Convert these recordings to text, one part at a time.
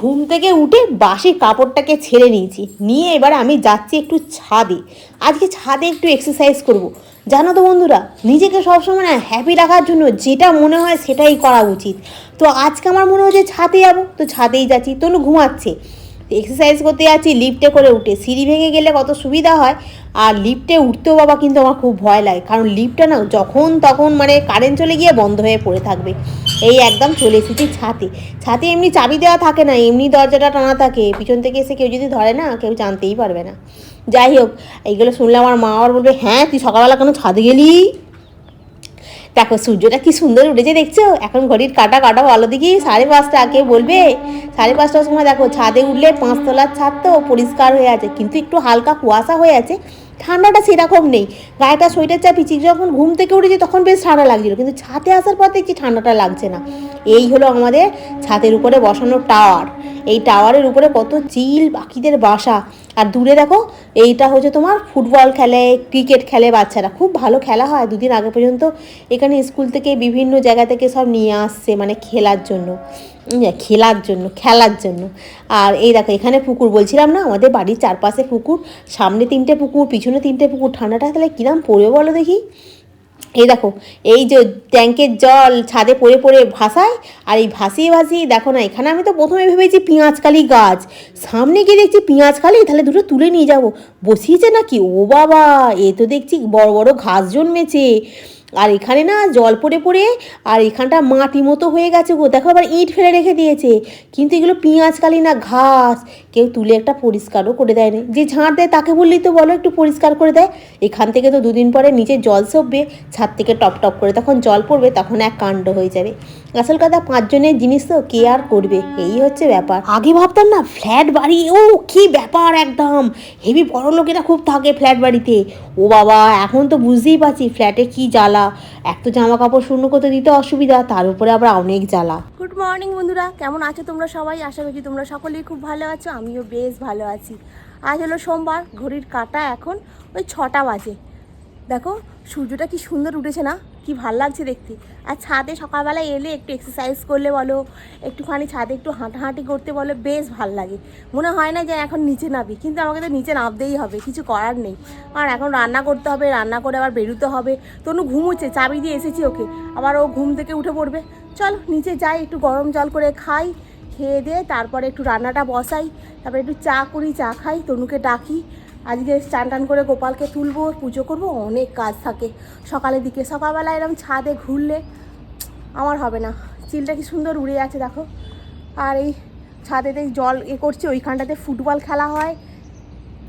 ঘুম থেকে উঠে বাসি কাপড়টাকে ছেড়ে নিয়েছি। নিয়ে এবার আমি যাচ্ছি একটু ছাদে। আজকে ছাদে একটু এক্সারসাইজ করব। জানো তো বন্ধুরা, নিজেকে সবসময় না হ্যাপি রাখার জন্য যেটা মনে হয় সেটাই করা উচিত। তো আজকে আমার মনে হচ্ছে ছাদে যাব। তো ছাদেই যাচ্ছি। তনু ঘুমাচ্ছে। এক্সারসাইজ করতে যাচ্ছি লিফটে করে উঠে। সিঁড়ি ভেঙে গেলে কত সুবিধা হয়? আর লিফটে উঠতেও বাবা কিন্তু আমার খুব ভয় লাগে। কারণ লিফটটা না, যখন তখন মানে কারেন্ট চলে গিয়ে বন্ধ হয়ে পড়ে থাকবে। এই একদম চলে এসেছি ছাতে। ছাতে এমনি চাবি দেওয়া থাকে না, এমনি দরজাটা টানা থাকে। পিছন থেকে এসে কেউ যদি ধরে না, কেউ জানতেই পারবে না। যাই হোক, এইগুলো শুনলে আমার মা আবার বলবে হ্যাঁ তুই সকালবেলা কেন ছাদে গেলি? দেখো সূর্যটা কি সুন্দর উঠেছে দেখছ? এখন ঘড়ির কাটা কাটা ভালো দেখি। সাড়ে পাঁচটা, কে বলবে? সাড়ে পাঁচটার সময় দেখো ছাদে উঠলে পাঁচতলার ছাদ তো পরিষ্কার হয়ে আছে, কিন্তু একটু হালকা কুয়াশা হয়ে আছে। ঠান্ডাটা সেরকম নেই। গায়েটা সোয়েটার চাপিয়েছি যখন ঘুম থেকে উঠেছি তখন বেশ ঠান্ডা লাগছিল, কিন্তু ছাদে আসার পর দেখছি ঠান্ডাটা লাগছে না। এই হলো আমাদের ছাদের উপরে বসানো টাওয়ার এই টাওয়ারের উপরে কত চিল পাখিদের বাসা। আর দূরে দেখো, এইটা হচ্ছে তোমার ফুটবল খেলে, ক্রিকেট খেলে বাচ্চারা। খুব ভালো খেলা হয় দুদিন আগে পর্যন্ত। এখানে স্কুল থেকে বিভিন্ন জায়গা থেকে সব নিয়ে আসছে মানে খেলার জন্য। খেলার জন্য খেলার জন্য। আর এই দেখো, এখানে পুকুর, বলছিলাম না, আমাদের বাড়ির চারপাশে পুকুর, সামনে তিনটে পুকুর, পিছনে তিনটে পুকুর। ঠান্ডাটা তাহলে কিরাম পড়বে বলো দেখি? এই দেখো, এই যে ট্যাঙ্কের জল ছাদে পড়ে পড়ে ভাসায়, আর এই ভাসিয়ে ভাসিয়ে দেখো না, এখানে আমি তো প্রথমে ভেবেছি পেঁয়াজকালি গাছ। সামনে গিয়ে দেখছি পেঁয়াজকালি তাহলে দুটো তুলে নিয়ে যাব। বসিয়েছে নাকি? ও বাবা, এ তো দেখছি বড় বড় ঘাস জন্মেছে। আর এখানে না জল পড়ে পড়ে আর এখানটা মাটি মতো হয়ে গেছে গো। দেখো আবার ইট ফেলে রেখে দিয়েছে। কিন্তু এগুলো পেঁয়াজকালি না ঘাস। কেউ তুলে একটা পরিষ্কারও করে দেয় না। যে ঝাঁট দেয় তাকে বললেই তো বলো একটু পরিষ্কার করে দেয়। এখান থেকে তো দুদিন পরে নিচে জল সববে, ছাদ থেকে টপ টপ করে তখন জল পড়বে, তখন এক কাণ্ড হয়ে যাবে। আসল কথা পাঁচজনের জিনিস তো কে আর করবে? এই হচ্ছে ব্যাপার। আগে ভাবতাম না ফ্ল্যাট বাড়ি, ও কি ব্যাপার একদম। হেভি বড় লোকেরা খুব থাকে ফ্ল্যাট বাড়িতে। ও বাবা, এখন তো বুঝতেই পারছি ফ্ল্যাটে কি জ্বালা। এক তো জামা কাপড় শূন্য করতে দিতে অসুবিধা, তার উপরে আবার অনেক জ্বালা। গুড মর্নিং বন্ধুরা, কেমন আছো তোমরা সবাই? আশা করছি তোমরা সকলেই খুব ভালো আছো, আমিও বেশ ভালো আছি। আজ হলো সোমবার, ঘড়ির কাটা এখন ওই ছটা বাজে। দেখো, সূর্যটা কি সুন্দর উঠেছে না? কি ভালো লাগছে দেখতে। আর ছাদে সকালবেলা এলে একটু এক্সারসাইজ করলে বলো, একটুখানি ছাদে একটু হাঁটাহাঁটি করতে বলো, বেশ ভালো লাগে। মনে হয় না যে এখন নিচে নাবি কিন্তু আমাকে তো নিচে নামতেই হবে, কিছু করার নেই। আর এখন রান্না করতে হবে, রান্না করে আবার বেরোতে হবে। তনু ঘুমোচ্ছে, চাবি দিয়ে এসেছি ওকে। আবার ও ঘুম থেকে উঠে পড়বে। চলো নিচে যাই, একটু গরম জল করে খাই, খেয়ে দিয়ে তারপরে একটু রান্নাটা বসাই, তারপরে একটু চা করি, চা খাই, তনুকে ডাকি। আজকে চান টান করে গোপালকে তুলবো, পুজো করব, অনেক কাজ থাকে। সকালের দিকে সকালবেলা এরকম ছাদে ঘুরলে আমার হবে না। চিলটা কি সুন্দর উড়ে আছে দেখো। আর এই ছাদেতে জল এ করছে, ওইখানটাতে ফুটবল খেলা হয়।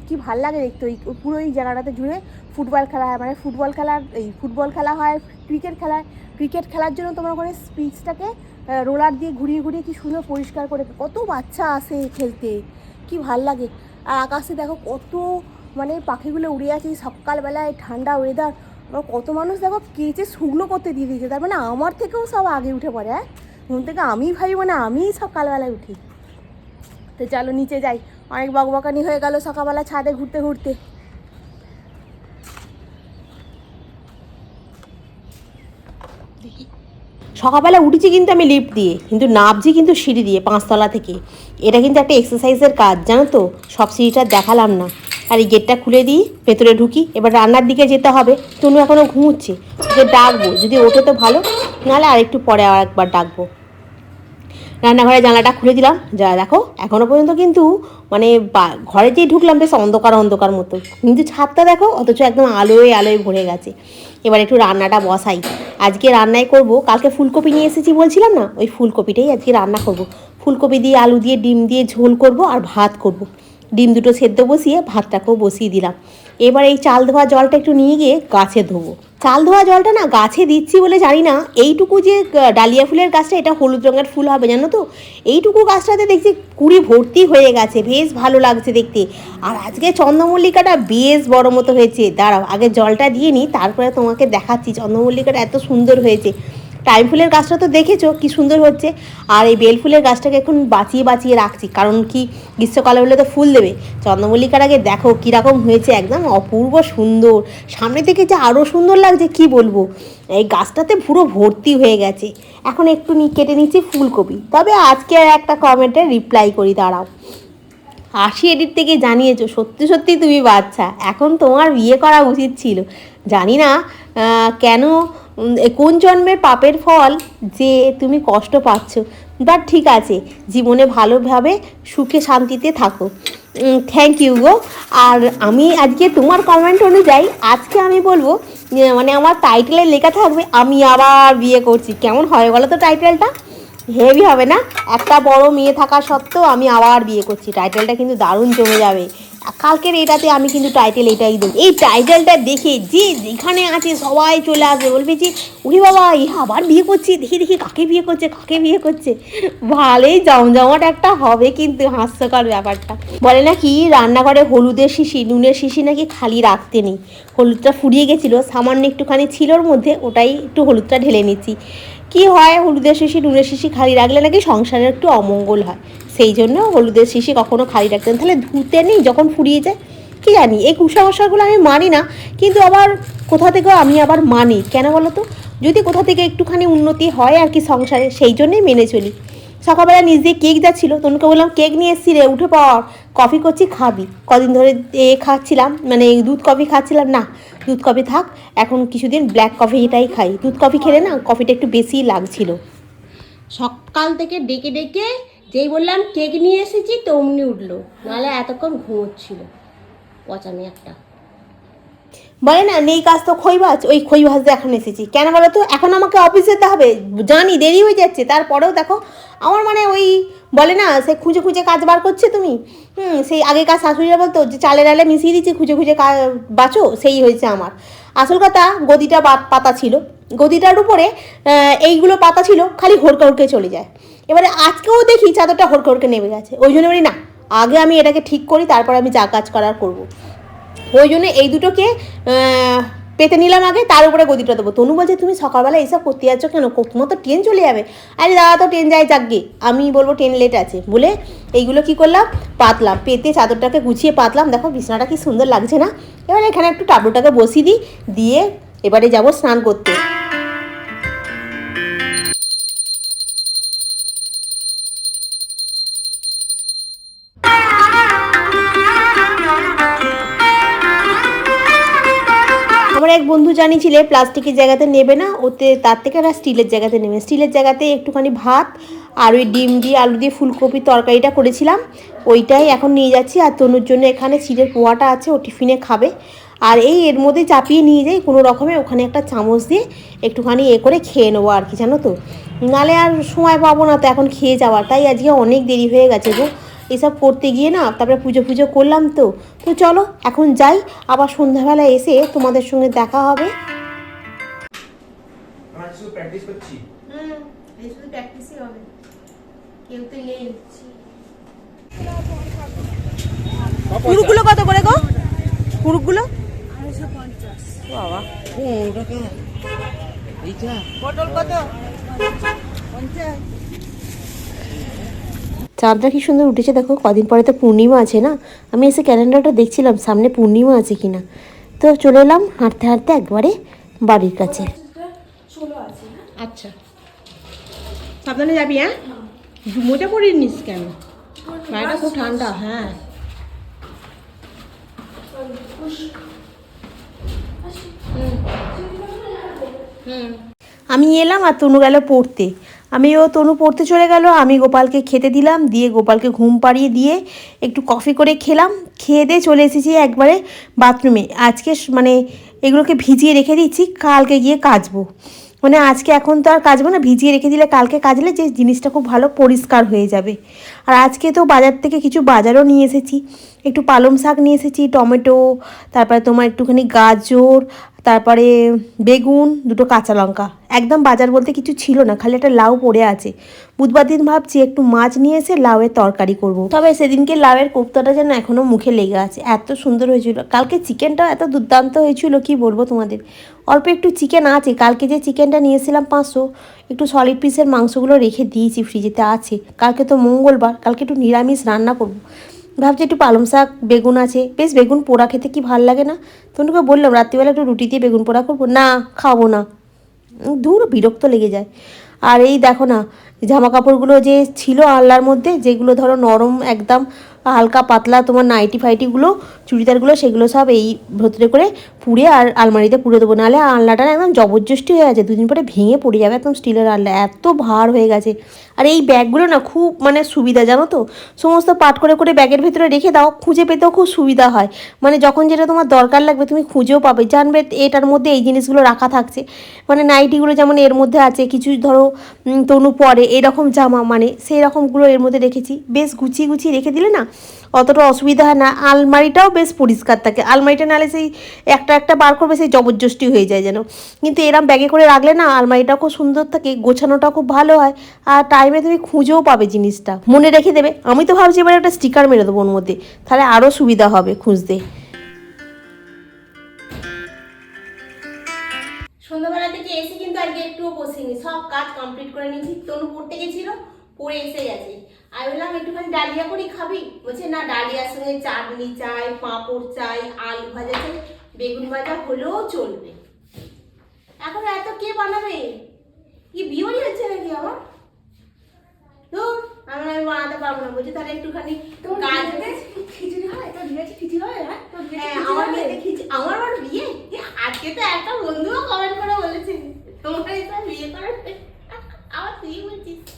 কি ভালো লাগে দেখতে, ওই পুরো এই জায়গাটাতে জুড়ে ফুটবল খেলা হয়। মানে ফুটবল খেলার, এই ফুটবল খেলা হয়, ক্রিকেট খেলা ক্রিকেট খেলার জন্য তোমার ওখানে স্পিচটাকে রোলার দিয়ে ঘুরিয়ে ঘুরিয়ে কি সুন্দর পরিষ্কার করে, কত বাচ্চা আসে খেলতে। কি ভালো লাগে। আর আকাশে দেখো কত মানে পাখিগুলো উড়ে আছে সকালবেলায় ঠান্ডা ওয়েদার আবার কত মানুষ দেখো কেচে শুকনো করতে দিয়ে দিয়েছে। তার মানে আমার থেকেও সব আগে উঠে পড়ে হ্যাঁ? ঘুম থেকে আমি ভাই মানে আমিই সকালবেলায় উঠি। তো চলো নিচে যাই। অনেক বকবকানি হয়ে গেল সকালবেলা ছাদে ঘুরতে ঘুরতে। সকালবেলা উঠেছি কিন্তু আমি লিফট দিয়ে, কিন্তু নাবছি কিন্তু সিঁড়ি দিয়ে, পাঁচতলা থেকে। এটা কিন্তু একটা এক্সারসাইজের কাজ, জানো তো? সব সিঁড়িটা দেখালাম না। আর এই গেটটা খুলে দিই, ভেতরে ঢুকি, এবার রান্নার দিকে যেতে হবে। তনু এখনও ঘুমুচ্ছে যে ডাকবো, যদি ওঠে তো ভালো, নাহলে আরেকটু পরে আর একবার ডাকবো। রান্নাঘরে জানলাটা খুলে দিলাম। যা দেখো, এখনও পর্যন্ত কিন্তু মানে ঘরে যেই ঢুকলাম বেশ অন্ধকার অন্ধকার মতো। কিন্তু ছাদটা দেখো, অথচ একদম আলোয় আলোয় ভরে গেছে। এবার একটু রান্নাটা বসাই। আজকে রান্নাই করব, কালকে ফুলকপি নিয়ে এসেছি বলছিলাম না? ওই ফুলকপিটাই আজকে রান্না করব। ফুলকপি দিয়ে আলু দিয়ে, ডিম দিয়ে ঝোল করব আর ভাত করব। ডিম দুটো সেদ্ধ বসিয়ে ভাতটাকেও বসিয়ে দিলাম। এবার এই চাল ধোয়া জলটা একটু নিয়ে গিয়ে গাছে ধোবো। চাল ধোয়া জলটা না গাছে দিচ্ছি বলে জানি না। এইটুকু যে ডালিয়া ফুলের গাছটা, এটা হলুদ রঙের ফুল হবে, জানো তো? এইটুকু গাছটাতে দেখছি কুড়ি ভর্তি হয়ে গেছে, বেশ ভালো লাগছে দেখতে। আর আজকে চন্দ্রমল্লিকাটা বেশ বড় মতো হয়েছে। দাঁড়াও, আগে জলটা দিয়ে নিই তারপরে তোমাকে দেখাচ্ছি। চন্দ্রমল্লিকাটা এত সুন্দর হয়েছে। টাইম ফুলের গাছটা তো দেখেছ, কি সুন্দর হচ্ছে। আর এই বেল ফুলের গাছটাকে এখন বাঁচিয়ে বাঁচিয়ে রাখছি, কারণ কি গ্রীষ্মকালে হলে তো ফুল দেবে। চন্দ্রমল্লিকার আগে দেখো কীরকম হয়েছে একদম অপূর্ব সুন্দর। সামনে থেকে যে আরও সুন্দর লাগছে, কি বলব? এই গাছটাতে পুরো ভর্তি হয়ে গেছে। এখন একটু কেটে নিচ্ছি ফুলকপি। তবে আজকে আর একটা কমেন্টে রিপ্লাই করি, দাঁড়াও। আশি এডিট থেকে জানিয়েছো, সত্যি সত্যি তুমি বাচ্চা। এখন তোমার বিয়ে করা উচিত ছিল। জানি না কেন কোন জন্মের পাপের ফল যে তুমি কষ্ট পাচ্ছ? বাট ঠিক আছে, জীবনে ভালোভাবে সুখে শান্তিতে থাকো। Thank you go. আর আমি আজকে তোমার কমেন্ট অনুযায়ী আজকে আমি বলব মানে আমার টাইটেলে লেখা থাকবে, আমি আবার বিয়ে করছি। কেমন হয় বলো তো টাইটেলটা হেভি হবে না? একটা বড় মেয়ে থাকা সত্ত্বেও আমি আবার বিয়ে করছি। টাইটেলটা কিন্তু দারুণ জমে যাবে। কালকের এটাতে আমি কিন্তু টাইটেল এটাই দেবো। এই টাইটেলটা দেখে যে যেখানে আছে সবাই চলে আসবে। বলবে যে উরি বাবা ই আবার বিয়ে করছি? দেখি দেখি কাকে বিয়ে করছে, কাকে বিয়ে করছে? ভালোই জমজমাট একটা হবে কিন্তু হাস্যকর ব্যাপারটা। বলে নাকি রান্নাঘরে হলুদের শিশি, নুনের শিশি নাকি খালি রাখতে নেই। হলুদটা ফুরিয়ে গেছিল, সামান্য একটুখানি ছিল ওর মধ্যে, ওটাই একটু হলুদটা ঢেলে নিচ্ছি। কি হয়, হলুদের শিশি, নুনের শিশি খালি রাখলে নাকি সংসারের একটু অমঙ্গল হয়। সেই জন্য হলুদের শিশি কখনো খালি রাখতেন তাহলে ধুতে নেই, যখন ফুরিয়ে যায়, কি জানি? এই কুসংস্কারগুলো আমি মানি না, কিন্তু আবার কোথা থেকেও আমি আবার মানি। কেন বলো তো? যদি কোথা থেকে একটুখানি উন্নতি হয় আর কি সংসারে, সেই জন্যই মেনে চলি। সকালবেলা নিজ কেক যাচ্ছিল, তনুকে বললাম, কেক নিয়ে এসছি রে, উঠে পড়। কফি করছি, খাবি। কদিন ধরে এ খাচ্ছিলাম মানে দুধ কফি খাচ্ছিলাম, না, দুধ কফি থাক, এখন কিছুদিন ব্ল্যাক কফিটাই খাই। দুধ কফি খেলে না কফিটা একটু বেশিই লাগছিল। সকাল থেকে ডেকে ডেকে যেই বললাম, কেক নিয়ে এসেছি তো অমনি উঠল। নাহলে এতক্ষণ ঘুমোচ্ছিল। পচামি একটা। বলে না, নেই কাজ তো খই ভাজ, ওই ভাজতে এখন এসেছি। কেন বলো তো, এখন আমাকে অফিস যেতে হবে। জানি দেরি হয়ে যাচ্ছে, তারপরেও দেখো, আমার মানে ওই বলে না, সে খুঁজে খুঁজে কাজ বার করছে তুমি। হুম, সেই আগেকার শাশুড়িরা বলতো যে চালের আলে মিশিয়ে দিচ্ছি, খুঁজে খুঁজে বাঁচো, সেই হয়েছে আমার। আসল কথা, গদিটা পাতা ছিল। গদিটার উপরে এইগুলো পাতা ছিল, খালি হড়কে হড়কে চলে যায়। এবারে আজকেও দেখি চাদরটা হড়কে হড়কে নেমে গেছে। ওই জন্য বলি, না, আগে আমি এটাকে ঠিক করি, তারপর আমি যা কাজ করার করব। ওই জন্য এই দুটোকে পেতে নিলাম আগে, তার উপরে গদিটা দেবো। তনু বলছে, তুমি সকালবেলা এইসব করতে যাচ্ছ কেন? তোমার তো ট্রেন চলে যাবে? আরে দাদা, তো ট্রেন যায় যাকগে আমি বলব ট্রেন লেট আছে। বলে এইগুলো কি করলাম? পাতলাম। পেতে চাদরটাকে গুছিয়ে পাতলাম। দেখো, বিছানাটা কি সুন্দর লাগছে না? এবার এখানে একটু টাবলুটাকে বসিয়ে দিই। দিয়ে এবারে যাব স্নান করতে। আমার এক বন্ধু জানিয়েছিলে, প্লাস্টিকের জায়গাতে নেবে না, ওতে তার থেকে একটা স্টিলের জায়গাতে নেবে। স্টিলের জায়গাতে একটুখানি ভাত আর ওই ডিম দিয়ে আলু দিয়ে ফুলকপি তরকারিটা করেছিলাম, ওইটাই এখন নিয়ে যাচ্ছি। আর তনুর জন্য এখানে চিড়ের পোয়াটা আছে, ও টিফিনে খাবে। আর এই এর মধ্যে চাপিয়ে নিয়ে যাই, কোনো রকমে ওখানে একটা চামচ দিয়ে একটুখানি এ করে খেয়ে নেব আর কি, জানো তো। নালে আর সময় পাবো না তো এখন খেয়ে যাওয়ার, তাই আজকে অনেক দেরি হয়ে গেছে গো। এসব করতে গিয়ে না তারপরে পুজো পুজো করলাম তো। তো চলো এখন যাই আবার সন্ধ্যাবেলা এসে তোমাদের সঙ্গে দেখা হবে। প্র্যাকটিস করছি? হুম এই শুধু প্র্যাকটিসই হবে। কেউ তো নেই। কুরুকগুলো কত করে গো? কুরুকগুলো? বাবা। এইটা? পটল কত? চাঁদটা কি সুন্দর উঠেছে, দেখো, কদিন পরে তো পূর্ণিমা আছে না? আমি এসে ক্যালেন্ডারটা দেখছিলাম, সামনে পূর্ণিমা আছে কিনা। তো চলে এলাম হাঁটতে হাঁটতে একবারে বাড়ির কাছে। আচ্ছা। সাবধানে যাবি হ্যাঁ? মোজা পরে নিস কেন? খুব ঠান্ডা হ্যাঁ। আমি এলাম আর তনু গেল পড়তে। আমি ও তনু পড়তে চলে গেল, আমি গোপালকে খেতে দিলাম, দিয়ে গোপালকে ঘুম পাড়িয়ে দিয়ে একটু কফি করে খেলাম, খেয়ে দিয়ে চলে এসেছি একবারে বাথরুমে আজকে মানে এগুলোকে ভিজিয়ে রেখে দিচ্ছি, কালকে গিয়ে কাচবো। মানে আজকে এখন তো আর কাচবো না, ভিজিয়ে রেখে দিলে কালকে কাচলে যে জিনিসটা খুব ভালো পরিষ্কার হয়ে যাবে। আর আজকে তো বাজার থেকে কিছু বাজারও নিয়ে এসেছি, একটু পালং শাক নিয়ে এসেছি, টমেটো, তারপরে তোমার একটুখানি গাজর তারপরে বেগুন, দুটো কাঁচা লঙ্কা। একদম বাজার বলতে কিছু ছিল না, খালি একটা লাউ পড়ে আছে। বুধবার দিন ভাবছি একটু মাছ নিয়ে এসে লাউয়ের তরকারি করব। তবে সেদিনকে লাউয়ের কোপ্তাটা যেন এখনও মুখে লেগে আছে। এত সুন্দর হয়েছিল। কালকে চিকেনটা এত দুর্দান্ত হয়েছিল, কি বলব তোমাদের? অল্প একটু চিকেন আছে, কালকে যে চিকেনটা নিয়েছিলাম পাঁচশো, একটু সলিড পিসের মাংসগুলো রেখে দিয়েছি ফ্রিজেতে আছে। কালকে তো মঙ্গলবার, কালকে একটু নিরামিষ রান্না করব। ভাবছি একটু পালং শাক, বেগুন আছে। বেশ, বেগুন পোড়া খেতে কি ভালো লাগে না? তনুকে বললাম, রাত্রিবেলা একটু রুটি দিয়ে বেগুন পোড়া করব। না, খাব না। দূর বিরক্ত লেগে যায়। আর এই দেখো না জামা কাপড়গুলো যে ছিল আল্লার মধ্যে, যেগুলো ধরো নরম একদম হালকা পাতলা তোমার নাইটি ফাইটিগুলো চুড়িদারগুলো সেগুলো সব এই ভেতরে করে পুড়ে আর আলমারিতে পুড়ে দেবো। নাহলে আলনাটা একদম জবরদস্তি হয়ে আছে দুদিন পরে ভেঙে পড়ে যাবে একদম স্টিলের আলনা, এত ভার হয়ে গেছে। আর এই ব্যাগগুলো না খুব মানে সুবিধা, জানো তো? সমস্ত পাট করে করে ব্যাগের ভেতরে রেখে দাও, খুঁজে পেতেও খুব সুবিধা হয়। মানে যখন যেটা তোমার দরকার লাগবে তুমি খুঁজেও পাবে, জানবে এটার মধ্যে এই জিনিসগুলো রাখা থাকছে। মানে নাইটিগুলো যেমন এর মধ্যে আছে, কিছু ধরো তনু পরে, এরকম জামা মানে সেই রকমগুলো এর মধ্যে রেখেছি। বেশ গুছিয়ে গুছিয়ে রেখে দিলে না অতটা অসুবিধা হয় না। আলমারিটাও বেশ পরিষ্কার থাকে। আলমারিটা নাহলে সেই একটা একটা বার করবে, সেই জবরদস্তি হয়ে যায় যেন। কিন্তু এরম ব্যাগে করে রাখলে না আলমারিটা খুব সুন্দর থাকে গোছানোটা খুব ভালো হয়। আর টাইমে তুমি খুঁজেও পাবে জিনিসটা। মনে রেখে দেবে। আমি তো ভাবছি এবার একটা স্টিকার মেরে দেবো ওর মধ্যে। তাহলে আরও সুবিধা হবে খুঁজতে। সন্ধ্যাবেলা থেকে এসে কিন্তু আজকে একটুও বসিনি। সব কাজ কমপ্লিট করে নিয়েছি। তনু পড়তে গেছিল, পড়ে এসে গেছে। আমি বললাম একটুখানি ডালিয়া করি খাবি? বলছে না ডালিয়ার সঙ্গে চাটনি চাই পাঁপড় চাই আলু ভাজা চাই বেগুন ভাজা হলেও চলবে। এখন এত কে বানাবে? কি বিয়ে হচ্ছে নাকি আমার তো আমি আমি বানাতে পারব না। বলছি তাহলে একটুখানি কাজ খিচুড়ি হয়? তোর বিয়ে খিচুড়ি হয়? হ্যাঁ তোর বিয়ে হ্যাঁ, আমার আমার বিয়ে? আজকে তো একটা বন্ধুও কমেন্ট করে বলেছে তোমার এটা বিয়ে করার আবার তুই বলছিস। আমার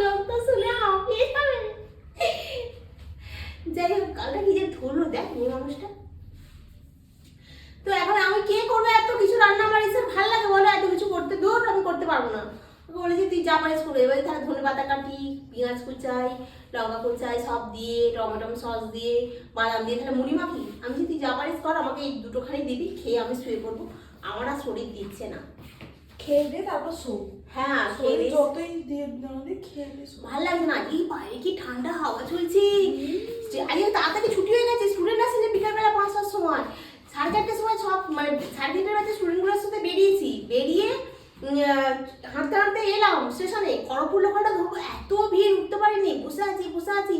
লোক তো শুনে হাঁপিয়ে যাবে যাই হোক, কালটা কি যে ধরলো দেখ মেয়ে মানুষটা। তো এখন আমি কে করবে? এত কিছু রান্না আমার এসে ভালো লাগে বলো, এত কিছু করতে দূর আমি করতে পারব না। বলেছি, তুই যা পারিস করবে এবার তাহলে ধনে পাতা কাটি, পেঁয়াজ কুচাই, লঙ্কা কুচাই, সব দিয়ে, টমেটো সস দিয়ে, বাদাম দিয়ে, তাহলে মুড়ি মাখি? আমি যদি তুই যা পারিস কর, আমাকে এই দুটোখানি দিবি, খেয়ে আমি শুয়ে পড়ব। আমার আর শরীর দিচ্ছে না। খেয়ে তারপর শো হ্যাঁ শরীর। যতই দিয়ে খেয়ে দে শো ভালো লাগছে না এই বাইরে কি ঠান্ডা হাওয়া চলছে। যে আজকে তাড়াতাড়ি ছুটি হয়ে গেছে স্টুডেন্ট আসেনি বিকালবেলা পাঁচটার সময়। সাড়ে চারটের সময় সব মানে সাড়ে তিনটের বাজে স্টুডেন্টগুলোর সাথে বেরিয়েছি। বেরিয়ে হাঁটতে হাঁটতে এলাম স্টেশনে। খড়গপুর লোকালটা ধরবো এত ভিড় উঠতে পারিনি। বসে আছি বসে আছি।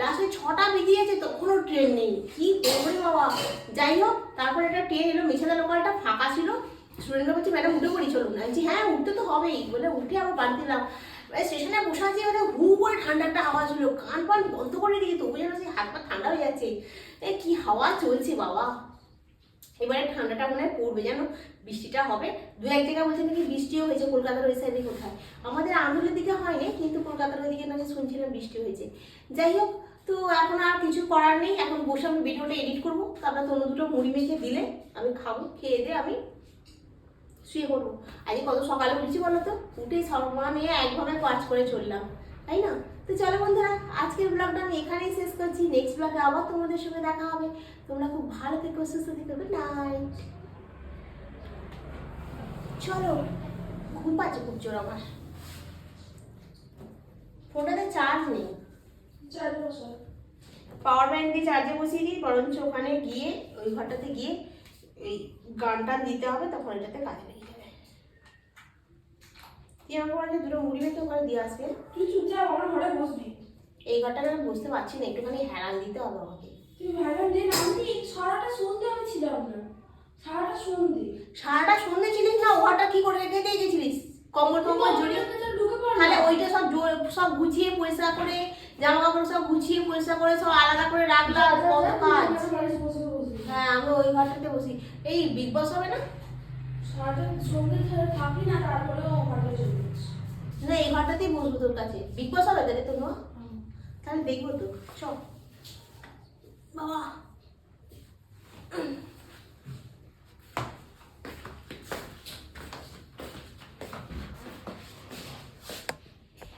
লাস্টে ছটা বেরিয়েছে তখনও ট্রেন নেই। কি করব বাবা? যাই হোক তারপরে একটা ট্রেন এলো মিছাদা লোকালটা ফাঁকা ছিল। স্টুডেন্টরা বলছে, ম্যাডাম, উঠে পড়ি, চলুন। আমি বলছি হ্যাঁ উঠতে তো হবেই। বলে, উঠে আবার বাদ দিলাম। স্টেশনে বসে আছি মানে হু করে ঠান্ডা একটা আওয়াজ হলো। কান পান বন্ধ করে দিয়েছি, তবু যেন সেই হাত পা ঠান্ডা হয়ে যাচ্ছে। এ, কি হাওয়া চলছে বাবা। এবারে ঠান্ডাটা মনে হয় পড়বে জানো বৃষ্টিটা হবে। দু এক জায়গায় বলছে নাকি বৃষ্টিও হয়েছে, কলকাতার ওই সাইডে কোথায়। আমাদের আঙুলের দিকে হয়নি, কিন্তু কলকাতার ওই দিকে নাকি শুনছিলাম বৃষ্টি হয়েছে। যাই হোক, তো এখন আর কিছু করার নেই। এখন বসে আমি ভিডিওটা এডিট করব। তারপর তোমরা দুটো মুড়ি মেখে দিলে আমি খাব, খেয়ে দিয়ে আমি। শুয়ে পড়ব। আজকে কত সকালে উঠেছি বলো তো? উঠেই সর্বমা নিয়ে একভাবে কাজ করে চললাম তাই না? তো চলো বন্ধুরা আজকের ব্লগটা আমি এখানেই শেষ করছি। নেক্সট ব্লগে আবার তোমাদের সঙ্গে দেখা হবে। তোমরা খুব ভালো থেকো সুস্থ থেকো গুড নাইট চলো ঘুম পাচ্ছে খুব জোর আমার। ফোনটাতে চার্জ নেই। চার বছর পাওয়ার ব্যাংক দিয়ে চার্জে বসিয়ে দিই বরঞ্চ ওখানে গিয়ে ওই ঘরটাতে গিয়ে এই গানটা দিতে হবে তখন এটাতে কাজে লেগে যাবে। তুই আমাকে বলে দুটো মুড়ি মেখে ওখানে দিয়ে আসবে। তুই চুপচাপ আমার ঘরে বসবি। এই ঘরটাতে আমি বুঝতে পারছি না একটুখানি হেরান দিতে হবে আমাকে। তুই দিন আমি সারাটা সন্ধে আমি ছিলাম না। সারাটা সন্ধে। সারাটা সন্ধে ছিলিস না? ওটা কি করে রেখে দিয়ে গেছিলিস? কম্বল টম্বল জড়িয়ে তাহলে ওইটা সব সব গুছিয়ে পরিষ্কার করে জামা কাপড় সব গুছিয়ে পরিষ্কার করে সব আলাদা করে রাখলাম কত কাজ। হ্যাঁ আমি ওই ভাষাতে বসি। এই বিগ বস হবে না? সারাটা সঙ্গে থাকি না তারপরেও ঘরটা চলে না এই ঘরটাতেই বসবো তোর কাছে। বিগ বস হবে তাহলে তোর তাহলে দেখব তো। চ বাবা।